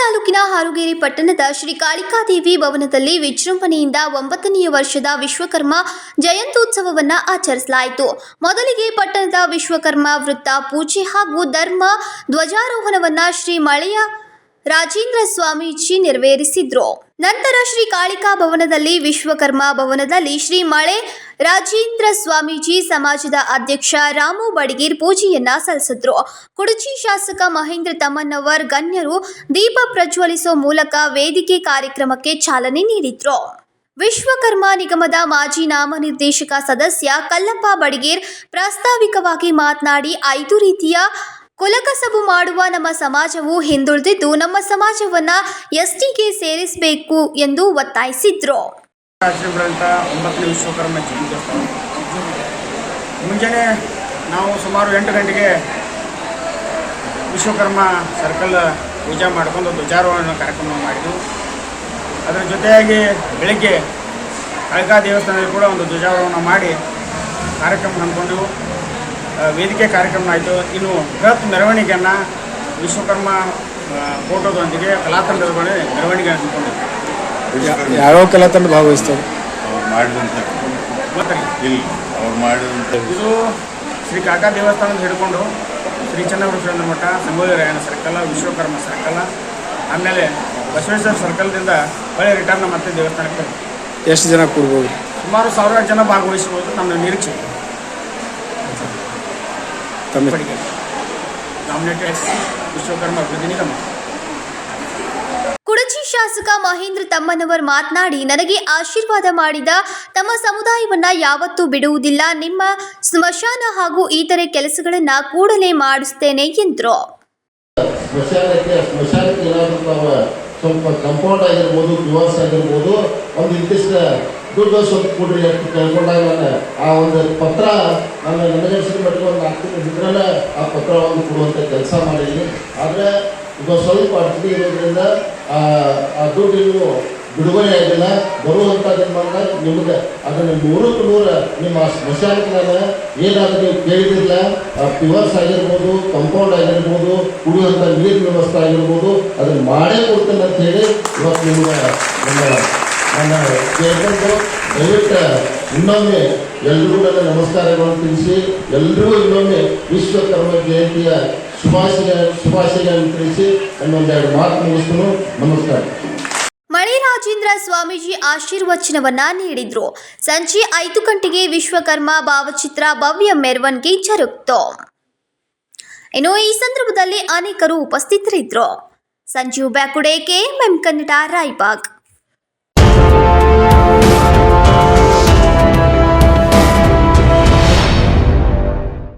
ಹಾರುಗೇರಿ ಪಟ್ಟಣದ ಶ್ರೀ ಕಾಳಿಕಾದೇವಿ ಭವನದಲ್ಲಿ ವಿಜೃಂಭಣೆಯಿಂದ ಒಂಬತ್ತನೆಯ ವರ್ಷದ ವಿಶ್ವಕರ್ಮ ಜಯಂತ್ಯುತ್ಸವವನ್ನು ಆಚರಿಸಲಾಯಿತು. ಮೊದಲಿಗೆ ಪಟ್ಟಣದ ವಿಶ್ವಕರ್ಮ ವೃತ್ತ ಪೂಜೆ ಹಾಗೂ ಧರ್ಮ ಧ್ವಜಾರೋಹಣವನ್ನು ಶ್ರೀ ಮಳೆಯ ರಾಜೇಂದ್ರ ಸ್ವಾಮೀಜಿ ನೆರವೇರಿಸಿದ್ರು. ನಂತರ ಶ್ರೀ ಕಾಳಿಕಾ ಭವನದಲ್ಲಿ ವಿಶ್ವಕರ್ಮ ಭವನದಲ್ಲಿ ಶ್ರೀ ಮಳೆ ರಾಜೇಂದ್ರ ಸ್ವಾಮೀಜಿ ಸಮಾಜದ ಅಧ್ಯಕ್ಷ ರಾಮು ಬಡಗೀರ್ ಪೂಜೆಯನ್ನ ಸಲ್ಲಿಸಿದ್ರು. ಕುಡಚಿ ಶಾಸಕ ಮಹೇಂದ್ರ ತಮ್ಮನ್ನವರ್ ಗಣ್ಯರು ದೀಪ ಪ್ರಜ್ವಲಿಸುವ ಮೂಲಕ ವೇದಿಕೆ ಕಾರ್ಯಕ್ರಮಕ್ಕೆ ಚಾಲನೆ ನೀಡಿದ್ರು. ವಿಶ್ವಕರ್ಮ ನಿಗಮದ ಮಾಜಿ ನಾಮನಿರ್ದೇಶಕ ಸದಸ್ಯ ಕಲ್ಲಪ್ಪ ಬಡಗೇರ್ ಪ್ರಾಸ್ತಾವಿಕವಾಗಿ ಮಾತನಾಡಿ, ಐದು ರೀತಿಯ ಕುಲಕಸಬು ಮಾಡುವ ನಮ್ಮ ಸಮಾಜವು ಹಿಂದುಳಿದಿದ್ದು ನಮ್ಮ ಸಮಾಜವನ್ನ ಎಸ್ಟಿಗೆ ಸೇರಿಸಬೇಕು ಎಂದು ಒತ್ತಾಯಿಸಿದ್ರು. ಮುಂಜಾನೆ ನಾವು ಸುಮಾರು ಎಂಟು ಗಂಟೆಗೆ ವಿಶ್ವಕರ್ಮ ಸರ್ಕಲ್ ಪೂಜೆ ಮಾಡಿಕೊಂಡು ಧ್ವಜಾರೋಹಣ ಕಾರ್ಯಕ್ರಮ ಮಾಡಿದ್ದು ಅದರ ಜೊತೆಯಾಗಿ ಬೆಳಗ್ಗೆ ಕಳಕಾ ದೇವಸ್ಥಾನದಲ್ಲಿ ಕೂಡ ಒಂದು ಧ್ವಜಾರೋಹಣ ಮಾಡಿ ಕಾರ್ಯಕ್ರಮ ಹಮ್ಮಿಕೊಂಡೆವು. ವೇದಿಕೆ ಕಾರ್ಯಕ್ರಮ ಆಯಿತು. ಇನ್ನು ಬೃಹತ್ ಮೆರವಣಿಗೆಯನ್ನು ವಿಶ್ವಕರ್ಮ ಫೋಟೋದೊಂದಿಗೆ ಫೋಟೋದೊಂದಿಗೆ ಬಳಿ ಮೆರವಣಿಗೆ ಹಮ್ಮಿಕೊಂಡಿದ್ದೆ ಯಾವ ಕಲಾತಂಡ ಭಾಗವಹಿಸ್ತಾರೆ? ಭಾಗವಹಿಸ್ತವೆ ಅವ್ರು ಮಾಡಿದಂಥ ಮತ್ತೆ ಇಲ್ಲಿ ಅವ್ರು ಮಾಡಿದಂಥ ಇದು ಶ್ರೀ ಕಾಕಾ ದೇವಸ್ಥಾನದ ಹಿಡ್ಕೊಂಡು ಶ್ರೀ ಚನ್ನಬಸವೇಂದ್ರ ಮಠ ಸಂಗೋಲಿ ರಾಯಣ್ಣ ಸರ್ಕಲ್ ವಿಶ್ವಕರ್ಮ ಸರ್ಕಲ್ ಆಮೇಲೆ ಬಸವೇಶ್ವರ ಸರ್ಕಲ್ದಿಂದ ಹೊಳೆ ರಿಟರ್ನ್ ಮತ್ತೆ ದೇವಸ್ಥಾನಕ್ಕೆ ಎಷ್ಟು ಜನ ಕೂಡ್ಬೋದು ಸುಮಾರು ಸಾವಿರಾರು ಜನ ಭಾಗವಹಿಸಬಹುದು ನಮ್ಮ ನಿರೀಕ್ಷೆ. ವಿಶ್ವಕರ್ಮ ಅಭಿವೃದ್ಧಿ ನಿಗಮ. ಕುಡಚಿ ಶಾಸಕ ಮಹೇಂದ್ರ ತಮ್ಮನವರ್ ಮಾತನಾಡಿ ನನಗೆ ಆಶೀರ್ವಾದ ಮಾಡಿದ ತಮ್ಮ ಸಮುದಾಯವನ್ನ ಯಾವತ್ತೂ ಬಿಡುವುದಿಲ್ಲ. ನಿಮ್ಮ ಸ್ಮಶಾನ ಹಾಗೂ ಇತರೆ ಕೆಲಸಗಳನ್ನ ಕೂಡಲೇ ಮಾಡಿಸ್ತೇನೆ ಎಂದರು. ಸ್ಮಶಾನಕ್ಕೆ ಸ್ಮಶಾನಕ್ಕೆ ಏನಾದರೂ ನಾವು ಸ್ವಲ್ಪ ಕಂಪೌಂಡ್ ಆಗಿರ್ಬೋದು ದಿವಸ ಆಗಿರ್ಬೋದು ಒಂದು ಇಂತಿಷ್ಟ ದುಡ್ಡು ಸ್ವಲ್ಪ ಕೊಡ್ರಿ ಅಂತ ಕೇಳ್ಕೊಂಡಾಗ ನಾನು ಆ ಒಂದು ಪತ್ರ ನನ್ನ ನನಗನ್ಸಿದ ಮಟ್ಟಿಗೆ ಒಂದು ನಾಲ್ಕು ಇದ್ರಲ್ಲೇ ಆ ಪತ್ರ ಒಂದು ಕೊಡುವಂಥ ಕೆಲಸ ಮಾಡಿದ್ದೀನಿ. ಆದರೆ ಈಗ ಸ್ವಲ್ಪ ಅಡ್ಡಿ ಇರೋದ್ರಿಂದ ಆ ಆ ದುಡ್ಡು ಇನ್ನೂ ಬಿಡುಗಡೆ ಆಗಿಲ್ಲ. ಬರುವಂಥ ಬಂದಾಗ ನಿಮಗೆ ಅದನ್ನು ನೂರಕ್ಕೆ ನೂರ ನಿಮ್ಮ ಸ್ಮಶಾನಕ್ಕೆ ನಾನು ಏನಾದರೂ ನೀವು ಕೇಳಿದಿರಲ್ಲ ಪಿವರ್ಸ್ ಆಗಿರ್ಬೋದು, ಕಂಪೌಂಡ್ ಆಗಿರ್ಬೋದು ಕುಡಿಯುವಂಥ ನೀರಿನ ವ್ಯವಸ್ಥೆ ಆಗಿರ್ಬೋದು, ಅದನ್ನು ಮಾಡೇ ಕೊಡ್ತೇನೆ ಅಂತ ಹೇಳಿ ಇವತ್ತು ನಿಮಗೆ ನನ್ನ ನನ್ನ ಕೇಳ್ಕೊಂಡು ದಯವಿಟ್ಟು ಇನ್ನೊಮ್ಮೆ ಎಲ್ರಿಗೂ ನನ್ನ ನಮಸ್ಕಾರಗಳನ್ನು ತಿಳಿಸಿ, ಎಲ್ರಿಗೂ ಇನ್ನೊಮ್ಮೆ ವಿಶ್ವಕರ್ಮ ಜಯಂತಿಯ ಶುಭಾಶಯ, ಶುಭಾಶಯಗಳನ್ನು ತಿಳಿಸಿ ನನ್ನೊಂದೆರಡು ಮಾತು ಮುಗಿಸ್ತು ನಮಸ್ಕಾರ. ಮಳೆ ರಾಜೇಂದ್ರ ಸ್ವಾಮೀಜಿ ಆಶೀರ್ವಚನವನ್ನ ನೀಡಿದ್ರು. ಸಂಜೆ ಐದು ಗಂಟೆಗೆ ವಿಶ್ವಕರ್ಮ ಭಾವಚಿತ್ರ ಭವ್ಯ ಮೆರವಣಿಗೆ ಜರುಗಿತು. ಇನ್ನು ಈ ಸಂದರ್ಭದಲ್ಲಿ ಅನೇಕರು ಉಪಸ್ಥಿತರಿದ್ದರು. ಸಂಜೀವ್ ಬ್ಯಾಕುಡೆ ಕೆಎಂಎಂ ಕನ್ನಡ, ರಾಯಬಾಗ್.